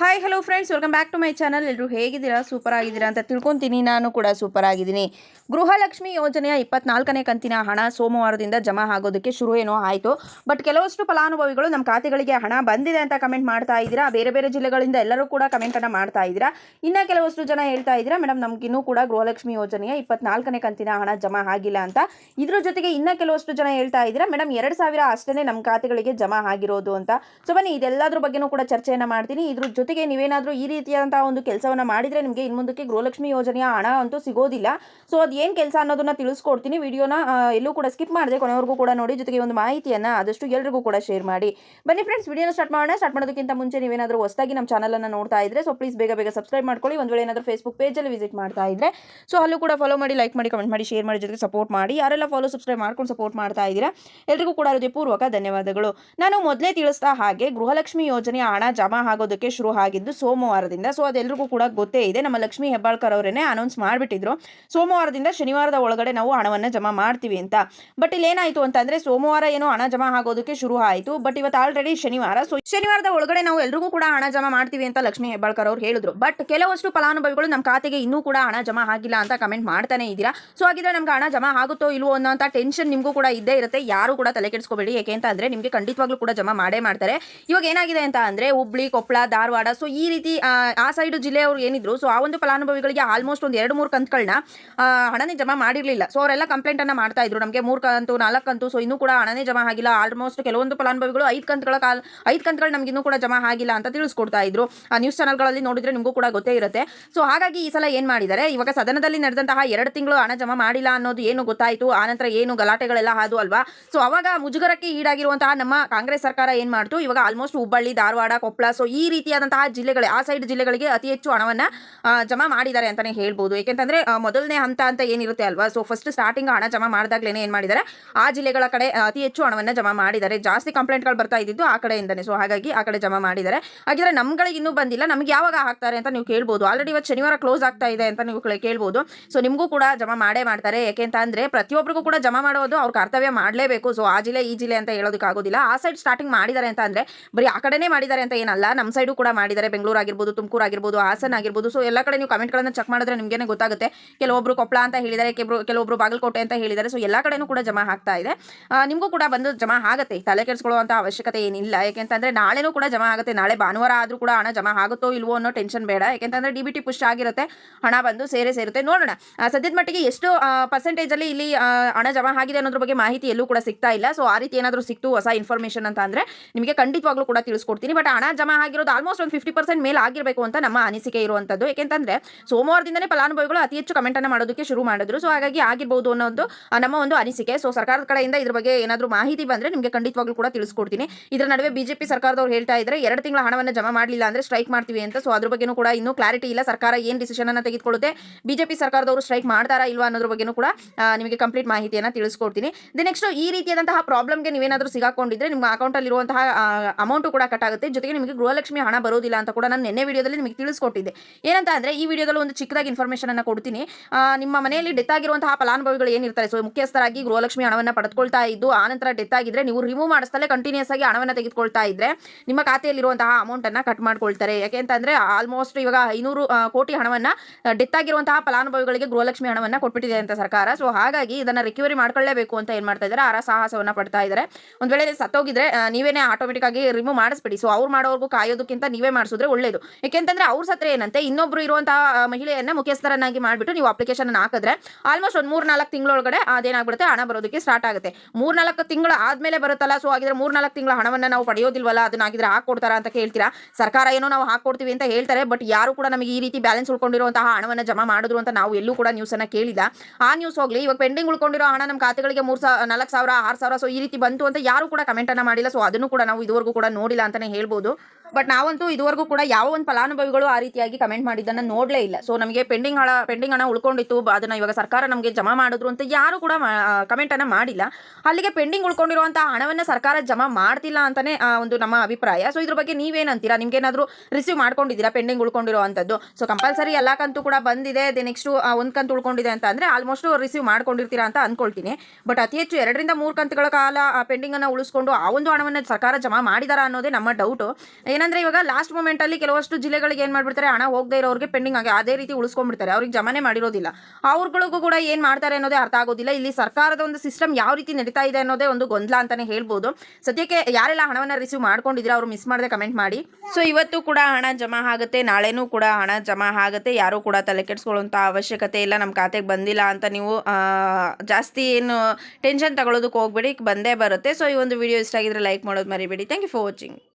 Hi hello friends welcome back to my channel ಎಲ್ಲರೂ ಹೇಗಿದ್ದೀರಾ? Super ಆಗಿದ್ದೀರಾ ಅಂತ ತಿಳ್ಕೊತೀನಿ. ನಾನು ಕೂಡ ಸೂಪರ್ ಆಗಿದ್ದೀನಿ. ಗೃಹಲಕ್ಷ್ಮಿ ಯೋಜನೆಯ ಇಪ್ಪತ್ನಾಲ್ಕನೇ ಕಂತಿನ ಹಣ ಸೋಮವಾರದಿಂದ ಜಮಾ ಆಗೋದಕ್ಕೆ ಶುರು ಏನೋ ಆಯಿತು. ಬಟ್ ಕೆಲವಷ್ಟು ಫಲಾನುಭವಿಗಳು ನಮ್ಮ ಖಾತೆಗಳಿಗೆ ಹಣ ಬಂದಿದೆ ಅಂತ ಕಮೆಂಟ್ ಮಾಡ್ತಾ ಇದ್ದೀರಾ? ಬೇರೆ ಬೇರೆ ಜಿಲ್ಲೆಗಳಿಂದ ಎಲ್ಲರೂ ಕೂಡ ಕಮೆಂಟನ್ನು ಮಾಡ್ತಾ ಇದ್ದೀರಾ? ಇನ್ನೂ ಕೆಲವಷ್ಟು ಜನ ಹೇಳ್ತಾ ಇದ್ದೀರಾ ಮೇಡಮ್ ನಮಗಿನ್ನೂ ಕೂಡ ಗೃಹಲಕ್ಷ್ಮಿ ಯೋಜನೆಯ ಇಪ್ಪತ್ನಾಲ್ಕನೇ ಕಂತಿನ ಹಣ ಜಮಾ ಆಗಿಲ್ಲ ಅಂತ. ಇದ್ರ ಜೊತೆಗೆ ಇನ್ನೂ ಕೆಲವಷ್ಟು ಜನ ಹೇಳ್ತಾ ಇದ್ದೀರಾ ಮೇಡಮ್ ಎರಡು ಸಾವಿರ ಅಷ್ಟೇ ನಮ್ಮ ಖಾತೆಗಳಿಗೆ ಜಮಾ ಆಗಿರೋದು ಅಂತ. ಸೊ ಬನ್ನಿ, ಇದೆಲ್ಲದ್ರ ಬಗ್ಗೆನೂ ಕೂಡ ಚರ್ಚೆಯನ್ನು ಮಾಡ್ತೀನಿ. ಇದ್ರ ಜೊತೆಗೆ ನೀವೇನಾದರೂ ಈ ರೀತಿಯಾದಂತಹ ಒಂದು ಕೆಲಸವನ್ನು ಮಾಡಿದರೆ ನಿಮಗೆ ಇನ್ನು ಮುಂದಕ್ಕೆ ಗೃಹಲಕ್ಷ್ಮಿ ಯೋಜನೆಯ ಹಣ ಅಂತೂ ಸಿಗೋದಿಲ್ಲ. ಸೊ ಅದು ಏನು ಕೆಲಸ ಅನ್ನೋದನ್ನ ತಿಳಿಸ್ಕೊಡ್ತೀನಿ. ವಿಡಿಯೋನ ಎಲ್ಲೂ ಕೂಡ ಸ್ಕಿಪ್ ಮಾಡಿದೆ ಕೊನೆವರೆಗೂ ಕೂಡ ನೋಡಿ. ಜೊತೆಗೆ ಒಂದು ಮಾಹಿತಿಯನ್ನು ಆದಷ್ಟು ಎಲ್ರಿಗೂ ಕೂಡ ಶೇರ್ ಮಾಡಿ. ಬನ್ನಿ ಫ್ರೆಂಡ್ಸ್ ವಿಡಿಯೋನ ಸ್ಟಾರ್ಟ್ ಮಾಡೋಣ. ಸ್ಟಾರ್ಟ್ ಮಾಡೋದಕ್ಕಿಂತ ಮುಂಚೆ ನೀವೇನಾದರೂ ಹೊಸದಾಗಿ ನಮ್ಮ ಚಾನಲನ್ನು ನೋಡ್ತಾ ಇದ್ರೆ ಸೊ ಪ್ಲೀಸ್ ಬೇಗ ಬೇಗ ಸಬ್ಸ್ಕ್ರೈಬ್ ಮಾಡ್ಕೊಳ್ಳಿ. ಒಂದು ವೇಳೆ ಏನಾದರೂ ಫೇಸ್ಬುಕ್ ಪೇಜಲ್ಲಿ ವಿಸಿಟ್ ಮಾಡ್ತಾ ಇದ್ರೆ ಸೊ ಅಲ್ಲೂ ಕೂಡ ಫಾಲೋ ಮಾಡಿ ಲೈಕ್ ಮಾಡಿ ಕಮೆಂಟ್ ಮಾಡಿ ಶೇರ್ ಮಾಡಿ, ಜೊತೆಗೆ ಸಪೋರ್ಟ್ ಮಾಡಿ. ಯಾರೆಲ್ಲ ಫಾಲೋ ಸಬ್ಸ್ಕ್ರೈಬ್ ಮಾಡ್ಕೊಂಡು ಸಪೋರ್ಟ್ ಮಾಡ್ತಾ ಇದ್ದೀರಾ, ಎಲ್ರಿಗೂ ಕೂಡ ಹೃದಯಪೂರ್ವಕ ಧನ್ಯವಾದಗಳು. ನಾನು ಮೊದಲೇ ತಿಳಿಸ್ತಾ ಹಾಗೆ ಗೃಹಲಕ್ಷ್ಮಿ ಯೋಜನೆಯ ಹಣ ಜಮಾ ಆಗೋದಕ್ಕೆ ಶುರು ಆಗಿದ್ದು ಸೋಮವಾರದಿಂದ. ಸೊ ಅದೆಲ್ಲರಿಗೂ ಕೂಡ ಗೊತ್ತೇ ಇದೆ. ನಮ್ಮ ಲಕ್ಷ್ಮಿ ಹೆಬ್ಬಾಳ್ಕರ್ ಅವರೇನೆ ಅನೌನ್ಸ್ ಮಾಡಿಬಿಟ್ಟಿದ್ರು. ಸೋಮವಾರದಿಂದ ಶನಿವಾರದ ಒಳಗಡೆ ನಾವು ಹಣವನ್ನು ಜಮಾ ಮಾಡ್ತೀವಿ ಅಂತ. ಬಟ್ ಇಲ್ಲಿ ಏನಾಯಿತು ಅಂತಂದ್ರೆ ಸೋಮವಾರ ಏನೋ ಹಣ ಜಮಾ ಆಗೋದಕ್ಕೆ ಶುರು ಆಯಿತು. ಬಟ್ ಇವತ್ತು ಆಲ್ರೆಡಿ ಶನಿವಾರ. ಸೊ ಶನಿವಾರದ ಒಳಗಡೆ ನಾವು ಎಲ್ರಿಗೂ ಕೂಡ ಹಣ ಜಮಾ ಮಾಡ್ತೀವಿ ಅಂತ ಲಕ್ಷ್ಮಿ ಹೆಬ್ಬಾಳ್ಕರ್ ಅವರು ಹೇಳಿದ್ರು. ಬಟ್ ಕೆಲವಷ್ಟು ಫಲಾನುಭವಿಗಳು ನಮ್ಮ ಖಾತೆಗೆ ಇನ್ನೂ ಕೂಡ ಹಣ ಜಮಾ ಆಗಿಲ್ಲ ಅಂತ ಕಮೆಂಟ್ ಮಾಡ್ತಾನೆ ಇದ್ದೀರಾ. ಸೊ ಹಾಗಿದ್ರೆ ನಮ್ಗೆ ಹಣ ಜಮಾ ಆಗುತ್ತೋ ಇಲ್ವೋ ಅನ್ನೋಂಥ ಟೆನ್ಷನ್ ನಿಮಗೂ ಕೂಡ ಇದ್ದೇ ಇರುತ್ತೆ. ಯಾರು ಕೂಡ ತಲೆ ಕೆಡಿಸ್ಕೋಬೇಡಿ. ಯಾಕೆ ಅಂತ ಅಂದ್ರೆ ನಿಮಗೆ ಖಂಡಿತವಾಗ್ಲೂ ಕೂಡ ಜಮಾ ಮಾಡೇ ಮಾಡ್ತಾರೆ. ಇವಾಗ ಏನಾಗಿದೆ ಅಂತ ಅಂದ್ರೆ ಹುಬ್ಳಿ, ಕೊಪ್ಪಳ, ಧಾರವಾಡ ಸೊ ಈ ರೀತಿ ಆ, ಸೈಡ್ ಜಿಲ್ಲೆಯವರು ಏನಿದ್ರು ಸೊ ಆ ಒಂದು ಫಲಾನುಭವಿಗಳಿಗೆ ಆಲ್ಮೋಸ್ಟ್ ಒಂದು ಎರಡು ಮೂರು ಕಂತುಗಳನ್ನ ಹಣನೇ ಜಮಾ ಮಾಡಿರಲಿಲ್ಲ. ಸೊ ಅವರೆಲ್ಲ ಕಂಪ್ಲೇಂಟ್ ಅನ್ನ ಮಾಡ್ತಾ ಇದ್ರು. ನಮಗೆ ಮೂರು ಕಂತು ನಾಲ್ಕು ಕಂತು ಸೊ ಇನ್ನೂ ಕೂಡ ಹಣನೇ ಜಮಾ ಆಗಿಲ್ಲ. ಆಲ್ಮೋಸ್ಟ್ ಕೆಲವೊಂದು ಫಲಾನುಭವಿಗಳು ಐದು ಕಂತುಗಳ ಕಾಲ ಐದು ಕಂತುಗಳು ನಮ್ಗೆ ಇನ್ನೂ ಕೂಡ ಜಮಾ ಆಗಿಲ್ಲ ಅಂತ ತಿಳಿಸ್ಕೊಡ್ತಾ ಇದ್ರು. ನ್ಯೂಸ್ ಚಾನಲ್ಗಳಲ್ಲಿ ನೋಡಿದ್ರೆ ನಿಮಗೂ ಕೂಡ ಗೊತ್ತೇ ಇರುತ್ತೆ. ಸೊ ಹಾಗಾಗಿ ಈ ಸಲ ಏನು ಮಾಡಿದ್ದಾರೆ? ಇವಾಗ ಸದನದಲ್ಲಿ ನಡೆದಂತಹ ಎರಡು ತಿಂಗಳು ಹಣ ಜಮಾ ಮಾಡಿಲ್ಲ ಅನ್ನೋದು ಏನು ಗೊತ್ತಾಯಿತು? ಆನಂತರ ಏನು ಗಲಾಟೆಗಳೆಲ್ಲ ಹಾದು ಅಲ್ವಾ? ಸೊ ಅವಾಗ ಮುಜುಗರಕ್ಕೆ ಈಡಾಗಿರುವಂತಹ ನಮ್ಮ ಕಾಂಗ್ರೆಸ್ ಸರ್ಕಾರ ಏನು ಮಾಡ್ತು? ಇವಾಗ ಆಲ್ಮೋಸ್ಟ್ ಹುಬ್ಬಳ್ಳಿ ಧಾರವಾಡ ಕೊಪ್ಪಳ ಸೊ ಈ ರೀತಿಯಾದಂತಹ ಜಿಲ್ಲೆಗಳ, ಆ ಸೈಡ್ ಜಿಲ್ಲೆಗಳಿಗೆ ಅತಿ ಹೆಚ್ಚು ಹಣವನ್ನು ಜಮಾ ಮಾಡಿದ್ದಾರೆ ಅಂತಲೇ ಹೇಳ್ಬೋದು. ಏಕೆಂತಂದರೆ ಮೊದಲನೇ ಹಂತ ಅಂತ ಏನಿರುತ್ತೆ ಅಲ್ವಾ? ಸೊ ಫಸ್ಟ್ ಸ್ಟಾರ್ಟಿಂಗ್ ಹಣ ಜಮಾ ಮಾಡಿದಾಗಲೇ ಏನು ಮಾಡಿದ್ದಾರೆ? ಆ ಜಿಲ್ಲೆಗಳ ಕಡೆ ಅತಿ ಹೆಚ್ಚು ಹಣವನ್ನು ಜಮಾ ಮಾಡಿದ್ದಾರೆ. ಜಾಸ್ತಿ ಕಂಪ್ಲೇಂಟ್ಗಳು ಬರ್ತಾ ಇದ್ದಿದ್ದು ಆ ಕಡೆಯಿಂದನೇ. ಸೊ ಹಾಗಾಗಿ ಆ ಕಡೆ ಜಮಾ ಮಾಡಿದ್ದಾರೆ. ಹಾಗಿದ್ರೆ ನಮ್ಗಳಿಗೆ ಇನ್ನೂ ಬಂದಿಲ್ಲ. ನಮ್ಗೆ ಯಾವಾಗ ಹಾಕ್ತಾರೆ ಅಂತ ನೀವು ಕೇಳ್ಬೋದು. ಆಲ್ರೆಡಿ ಇವತ್ತು ಶನಿವಾರ ಕ್ಲೋಸ್ ಆಗ್ತಾ ಇದೆ ಅಂತ ನೀವು ಕೇಳ್- ಕೇಳ್ಬೋದು. ಸೊ ನಿಮಗೂ ಕೂಡ ಜಮಾ ಮಾಡೇ ಮಾಡ್ತಾರೆ. ಅಂದರೆ ಅಂದ್ರೆ ಪ್ರತಿಯೊಬ್ಬರಿಗೂ ಕೂಡ ಜಮಾ ಮಾಡೋದು ಅವ್ರ ಕರ್ತವ್ಯ ಮಾಡಲೇಬೇಕು. ಸೊ ಆ ಜಿಲ್ಲೆ, ಈ ಜಿಲ್ಲೆ ಅಂತ ಹೇಳೋದಕ್ಕಾಗೋದಿಲ್ಲ. ಆ ಸೈಡ್ ಸ್ಟಾರ್ಟಿಂಗ್ ಮಾಡಿದ್ದಾರೆ ಅಂತ ಅಂದರೆ, ಬರೀ ಆ ಕಡೆನೇ ಮಾಡಿದ್ದಾರೆ ಅಂತ ಏನಲ್ಲ. ನಮ್ಮ ಸೈಡು ಕೂಡ ಮಾಡಿದ್ದಾರೆ. ಬೆಂಗಳೂರು ಆಗಿರ್ಬೋದು, ತುಮಕೂರು ಆಗಿರ್ಬೋದು, ಹಾಸನ ಆಗಿರ್ಬೋದು. ಸೊ ಎಲ್ಲ ಕಡೆ ನೀವು ಕಮೆಂಟ್ಗಳನ್ನು ಚೆಕ್ ಮಾಡಿದ್ರೆ ನಿಮಗೇನೆ ಗೊತ್ತಾಗುತ್ತೆ. ಕೆಲವೊಬ್ರು ಕೊಪ್ಪಳ ಅಂತ ಹೇಳಿದ್ದಾರೆ ಕೆಲವರು ಕೆಲವೊಬ್ರು ಬಾಗಲಕೋಟೆ ಅಂತ ಹೇಳಿದ್ದಾರೆ. ಸೊ ಎಲ್ಲ ಕಡೆನೂ ಕೂಡ ಜಮಾ ಆಗ್ತಾ ಇದೆ. ನಿಮಗೂ ಕೂಡ ಬಂದು ಜಮಾ ಆಗುತ್ತೆ. ತಲೆ ಕೆಡಿಸ್ಕೊಳ್ಳುವಂಥ ಅವಶ್ಯಕತೆ ಏನಿಲ್ಲ. ಯಾಕೆಂತಂದ್ರೆ ನಾಳೆನೂ ಕೂಡ ಜಮಾ ಆಗುತ್ತೆ. ನಾಳೆ ಭಾನುವಾರ ಆದರೂ ಕೂಡ ಹಣ ಜಮಾ ಆಗುತ್ತೋ ಇಲ್ವೋ ಅನ್ನೋ ಟೆನ್ಷನ್ ಬೇಡ. ಯಾಕೆಂತಂದ್ರೆ ಡಿ ಬಿ ಟಿ ಪುಷ್ ಆಗಿರುತ್ತೆ. ಹಣ ಬಂದು ಸೇರೆ ಸೇರುತ್ತೆ. ನೋಡೋಣ. ಸದ್ಯದ ಮಟ್ಟಿಗೆ ಎಷ್ಟು ಪರ್ಸೆಂಟೇಜಲ್ಲಿ ಇಲ್ಲಿ ಹಣ ಜಮಾ ಆಗಿದೆ ಅನ್ನೋದ್ರ ಬಗ್ಗೆ ಮಾಹಿತಿ ಎಲ್ಲೂ ಕೂಡ ಸಿಗ್ತಾ ಇಲ್ಲ. ಸೊ ಆ ರೀತಿ ಏನಾದರೂ ಸಿಕ್ತು ಹೊಸ ಇನ್ಫಾರ್ಮೇಷನ್ ಅಂತ ಅಂದರೆ ನಿಮಗೆ ಖಂಡಿತವಾಗ್ಲೂ ಕೂಡ ತಿಳಿಸ್ಕೊಡ್ತೀನಿ. ಬಟ್ ಹಣ ಜಮಾ ಆಗಿರೋದು ಆಲ್ಮೋಸ್ಟ್ ಒಂದು ಫಿಫ್ಟಿ ಪರ್ಸೆಂಟ್ ಮೇಲೆ ಆಗಿರಬೇಕು ಅಂತ ನಮ್ಮ ಅನಿಸಿಕೆ ಇರುವಂಥದ್ದು ಯಾಕೆಂತಂದ್ರೆ ಸೋಮವಾರದಿಂದನೇ ಫಲಾನುಭವಿಗಳು ಅತಿ ಹೆಚ್ಚು ಕಮೆಂಟ್ ಅನ್ನ ಮಾಡೋದಕ್ಕೆ ಶುರು ಮಾಡಿದ್ರು. ಸೊ ಹಾಗಾಗಿ ಆಗಿರ್ಬೋದು ಅನ್ನೋ ಒಂದು ನಮ್ಮ ಒಂದು ಅನಿಸಿಕೆ. ಸೊ ಸರ್ಕಾರದ ಕಡೆಯಿಂದ ಇದ್ರ ಬಗ್ಗೆ ಏನಾದರೂ ಮಾಹಿತಿ ಬಂದ್ರೆ ನಿಮಗೆ ಖಂಡಿತವಾಗ್ಲೂ ಕೂಡ ತಿಳಿಸ್ಕೊಡ್ತೀನಿ. ಇದರ ನಡುವೆ ಬಿಜೆಪಿ ಸರ್ಕಾರದವ್ರು ಹೇಳ್ತಾ ಇದ್ದಾರೆ ಎರಡು ತಿಂಗಳ ಹಣವನ್ನು ಜಮಾ ಮಾಡಲಿಲ್ಲ ಅಂದ್ರೆ ಸ್ಟ್ರೈಕ್ ಮಾಡ್ತೀವಿ ಅಂತ. ಸೊ ಅದ್ರ ಬಗ್ಗೆನೂ ಕೂಡ ಇನ್ನೂ ಕ್ಲಾರಿಟಿ ಇಲ್ಲ. ಸರ್ಕಾರ ಏನು ಡಿಸಿಷನ್ ಅನ್ನು ತೆಗೆದುಕೊಳ್ಳುತ್ತೆ ಬಿಜೆಪಿ ಸರ್ಕಾರದವರು ಸ್ಟ್ರೈಕ್ ಮಾಡ್ತಾರಾ ಇಲ್ವಾ ಅನ್ನೋದ್ರ ಬಗ್ಗೆನೂ ಕೂಡ ನಿಮಗೆ ಕಂಪ್ಲೀಟ್ ಮಾಹಿತಿಯನ್ನು ತಿಳಿಸ್ಕೊಡ್ತೀನಿ. ದಿ ನೆಕ್ಸ್ಟ್ ಈ ರೀತಿಯಾದಂತಹ ಪ್ರಾಬ್ಲಮ್ಗೆ ನೀವೇನಾದರೂ ಸಿಗಾಕೊಂಡಿದ್ರೆ ನಿಮ್ಮ ಅಕೌಂಟಲ್ಲಿ ಇರುವಂತಹ ಅಮೌಂಟ್ ಕೂಡ ಕಟ್ ಆಗುತ್ತೆ. ಜೊತೆಗೆ ನಿಮಗೆ ಗೃಹಲಕ್ಷ್ಮಿ ಹಣ ಬರೋದಿಲ್ಲ ಅಂತ ಕೂಡ ನಾನು ನಿನ್ನೆ ವಿಡಿಯೋದಲ್ಲಿ ನಿಮಗೆ ತಿಳಿಸ್ಕೊಟ್ಟಿದ್ದೆ. ಏನಂತ ಅಂದ್ರೆ ಈ ವಿಡಿಯೋದಲ್ಲಿ ಒಂದು ಚಿಕ್ಕದಾಗಿ ಇನ್ಫಾರ್ಮೇಷನ್ ಅನ್ನು ಕೊಡ್ತೀನಿ. ನಿಮ್ಮ ಮನೆಯಲ್ಲಿ ಡೆತ್ ಆಗಿರುವಂತಹ ಫಲಾನುಭವಿಗಳು ಏನಿರ್ತಾರೆ? ಸೊ, ಮುಖ್ಯಸ್ಥರಾಗಿ ಗೃಹಲಕ್ಷ್ಮಿ ಹಣವನ್ನು ಪಡೆದುಕೊಳ್ತಾ ಇದ್ದು ಆನಂತರ ಡೆತ್ ಆಗಿದ್ರೆ ನೀವು ರಿಮೂವ್ ಮಾಡಿಸ್ತಲೇ ಕಂಟಿನ್ಯೂಸ್ ಆಗಿ ಹಣವನ್ನು ತೆಗೆದುಕೊಳ್ತಾ ಇದ್ರೆ ನಿಮ್ಮ ಖಾತೆಯಲ್ಲಿರುವಂತಹ ಅಮೌಂಟ್ ಅನ್ನ ಕಟ್ ಮಾಡ್ಕೊಳ್ತಾರೆ. ಯಾಕೆ ಅಂದ್ರೆ ಆಲ್ಮೋಸ್ಟ್ ಇವಾಗ ಐನೂರು ಕೋಟಿ ಹಣವನ್ನ ಡೆತ್ ಆಗಿರುವಂತಹ ಫಲಾನುಭವಿಗಳಿಗೆ ಗೃಹಲಕ್ಷ್ಮಿ ಹಣವನ್ನ ಕೊಟ್ಬಿಟ್ಟಿದೆ ಅಂತ ಸರ್ಕಾರ. ಸೊ, ಹಾಗಾಗಿ ಇದನ್ನ ರಿಕವರಿ ಮಾಡ್ಕೊಳ್ಳೇಬೇಕು ಅಂತ ಏನ್ ಮಾಡ್ತಾ ಇದ್ದಾರೆ? ಆರ ಸಾಹಸವನ್ನ ಪಡ್ತಾ ಇದ್ದಾರೆ. ಒಂದು ವೇಳೆ ಸತ್ತೋಗಿದ್ರೆ ನೀವೇನೇ ಆಟೋಮೆಟಿಕ್ ಆಗಿ ರಿಮೂವ್ ಮಾಡಿಸ್ಬಿಡಿ. ಸೊ, ಅವ್ರು ಮಾಡೋರ್ಗೂ ಕಾಯೋದಕ್ಕಿಂತ ನೀವೇ ಮಾಡಿಸಿದ್ರೆ ಒಳ್ಳೇದು. ಯಾಕೆಂತಂದ್ರೆ ಅವ್ರ ಸತ್ರ ಏನಂತೆ, ಇನ್ನೊಬ್ರು ಇರುವಂತಹ ಮಹಿಳೆಯನ್ನ ಮುಖ್ಯಸ್ಥರನ್ನಾಗಿ ಮಾಡಿಬಿಟ್ಟು ನೀವು ಅಪ್ಲಿಕೇಶನ್ ಹಾಕಿದ್ರೆ ಆಲ್ಮೋಸ್ಟ್ ಒಂದು ಮೂರ್ ನಾಲ್ಕು ತಿಂಗಳೊಳಗಡೆ ಅದೇನಾಗ್ಬಿಡುತ್ತೆ, ಹಣ ಬರೋದಕ್ಕೆ ಸ್ಟಾರ್ಟ್ ಆಗುತ್ತೆ. ಮೂರ್ ನಾಲ್ಕು ತಿಂಗಳು ಆದ್ಮೇಲೆ ಬರುತ್ತಲ್ಲ ಸೊ ಆಗಿದ್ರೆ ಮೂರ್ ನಾಲ್ಕು ತಿಂಗಳ ಹಣವನ್ನ ನಾವು ಪಡೆಯೋದಿಲ್ವಲ್ಲ, ಅದನ್ನ ಹಾಕಿದ್ರೆ ಹಾಕೊಡ್ತಾರ ಅಂತ ಕೇಳ್ತೀರಾ? ಸರ್ಕಾರ ಏನೋ ನಾವು ಹಾಕೊಡ್ತೀವಿ ಅಂತ ಹೇಳ್ತಾರೆ ಬಟ್ ಯಾರು ಕೂಡ ನಮಗೆ ಈ ರೀತಿ ಬ್ಯಾಲೆನ್ಸ್ ಉಳ್ಕೊಂಡಿರುವಂತಹ ಹಣವನ್ನ ಜಮಾ ಮಾಡಿದ್ರು ಅಂತ ನಾವು ಎಲ್ಲೂ ಕೂಡ ನ್ಯೂಸ್ ಅನ್ನ ಕೇಳಿಲ್ಲ. ಆ ನ್ಯೂಸ್ ಹೋಗ್ಲಿ, ಇವಾಗ ಪೆಂಡಿಂಗ್ ಉಳ್ಕೊಂಡಿರೋ ಹಣ ನಮ್ಮ ಖಾತೆಗಳಿಗೆ ಮೂರ್ ಸಾವಿರ ನಾಲ್ಕು ಸಾವಿರ, ಆರು ಸಾವಿರ ಸೊ ಈ ರೀತಿ ಬಂತು ಅಂತ ಯಾರು ಕೂಡ ಕಮೆಂಟ್ ಅನ್ನ ಮಾಡಿಲ್ಲ ಸೊ ಅದನ್ನು ಕೂಡ ನಾವು ಇದುವರೆಗೂ ಕೂಡ ನೋಡಿಲ್ಲ ಅಂತಾನೆ ಹೇಳ್ಬೋದು. ಬಟ್ ನಾವಂತೂ ಇದುವರೆಗೂ ಕೂಡ ಯಾವ ಒಂದು ಫಲಾನುಭವಿಗಳು ಆ ರೀತಿಯಾಗಿ ಕಮೆಂಟ್ ಮಾಡಿದ್ದನ್ನು ನೋಡಲೇ ಇಲ್ಲ. ಸೊ ನಮಗೆ ಪೆಂಡಿಂಗ್ ಹಣ ಪೆಂಡಿಂಗ್ ಹಣ ಉಳ್ಕೊಂಡಿತ್ತು. ಅದನ್ನು ಇವಾಗ ಸರ್ಕಾರ ನಮಗೆ ಜಮಾ ಮಾಡಿದ್ರು ಅಂತ ಯಾರು ಕೂಡ ಕಮೆಂಟ್ ಅನ್ನ ಮಾಡಿಲ್ಲ. ಅಲ್ಲಿಗೆ ಪೆಂಡಿಂಗ್ ಉಳ್ಕೊಂಡಿರುವಂತಹ ಹಣವನ್ನ ಸರ್ಕಾರ ಜಮಾ ಮಾಡ್ತಿಲ್ಲ ಅಂತಾನೆ ಆ, ಒಂದು ನಮ್ಮ ಅಭಿಪ್ರಾಯ. ಸೊ ಇದ್ರ ಬಗ್ಗೆ ನೀವೇನಂತೀರಾ? ಏನಾದರೂ ರಿಸೀವ್ ಮಾಡ್ಕೊಂಡಿದ್ದೀರಾ ಪೆಂಡಿಂಗ್ ಉಳ್ಕೊಂಡಿರುವಂಥದ್ದು ಸೊ ಕಂಪಲ್ಸರಿ ಎಲ್ಲ ಕಂತು ಕೂಡ ಬಂದಿದೆ. ದೆ ನೆಕ್ಸ್ಟ್ ಒಂದು ಕಂತು ಉಳ್ಕೊಂಡಿದೆ ಅಂತ ಅಂದ್ರೆ ಆಲ್ಮೋಸ್ಟ್ ರಿಸೀವ್ ಮಾಡ್ಕೊಂಡಿರ್ತೀರಾ ಅಂತ ಅನ್ಕೊಳ್ತೀನಿ. ಬಟ್ ಅತಿ ಹೆಚ್ಚು ಎರಡರಿಂದ ಮೂರು ಕಂತುಗಳ ಕಾಲ ಪೆಂಡಿಂಗ್ ಅನ್ನ ಉಳಿಸ್ಕೊಂಡು ಆ ಒಂದು ಹಣವನ್ನು ಸರ್ಕಾರ ಜಮಾ ಮಾಡಿದಾರ ಅನ್ನೋದೇ ನಮ್ಮ ಡೌಟು ಏನಂದ್ರೆ ಇವಾಗ ಲಾಸ್ಟ್ ಮೂಮೆಂಟ್ ಅಲ್ಲಿ ಕೆಲವಷ್ಟು ಜಿಲ್ಲೆಗಳಿಗೆ ಏನು ಮಾಡ್ಬಿಡ್ತಾರೆ, ಹಣ ಹೋಗದೇ ಇರೋರಿಗೆ ಪೆಂಡಿಂಗ್ ಆಗಿ ಅದೇ ರೀತಿ ಉಳಿಸ್ಕೊಂಡ್ಬಿಡ್ತಾರೆ. ಅವ್ರಿಗೆ ಜಮಾನೆ ಮಾಡಿರೋದಿಲ್ಲ. ಅವ್ರಗಳಿಗೂ ಕೂಡ ಏನು ಮಾಡ್ತಾರೆ ಅನ್ನೋದೇ ಅರ್ಥ ಆಗೋದಿಲ್ಲ. ಇಲ್ಲಿ ಸರ್ಕಾರದ ಒಂದು ಸಿಸ್ಟಮ್ ಯಾವ ರೀತಿ ನಡೀತಾ ಇದೆ ಅನ್ನೋದೇ ಒಂದು ಗೊಂದಲ ಅಂತಾನೆ ಹೇಳ್ಬೋದು. ಸದ್ಯಕ್ಕೆ ಯಾರೆಲ್ಲ ಹಣವನ್ನು ರಿಸೀವ್ ಮಾಡ್ಕೊಂಡಿದ್ರೆ ಅವರು ಮಿಸ್ ಮಾಡದೆ ಕಮೆಂಟ್ ಮಾಡಿ. ಸೊ ಇವತ್ತು ಕೂಡ ಹಣ ಜಮಾ ಆಗುತ್ತೆ. ನಾಳೆನೂ ಕೂಡ ಹಣ ಜಮಾ ಆಗುತ್ತೆ. ಯಾರು ಕೂಡ ತಲೆ ಕೆಡಿಸ್ಕೊಳ್ಳೋಂಥ ಅವಶ್ಯಕತೆ ಇಲ್ಲ. ನಮ್ಮ ಖಾತೆಗೆ ಬಂದಿಲ್ಲ ಅಂತ ನೀವು ಜಾಸ್ತಿ ಏನು ಟೆನ್ಷನ್ ತಗೊಳ್ಳೋದಕ್ಕೆ ಹೋಗ್ಬೇಡಿ. ಬಂದೇ ಬರುತ್ತೆ. ಸೊ ಈ ಒಂದು ವಿಡಿಯೋ ಇಷ್ಟ ಆಗಿದ್ರೆ ಲೈಕ್ ಮಾಡೋದು ಮರಿಬೇಡಿ. Thank you for watching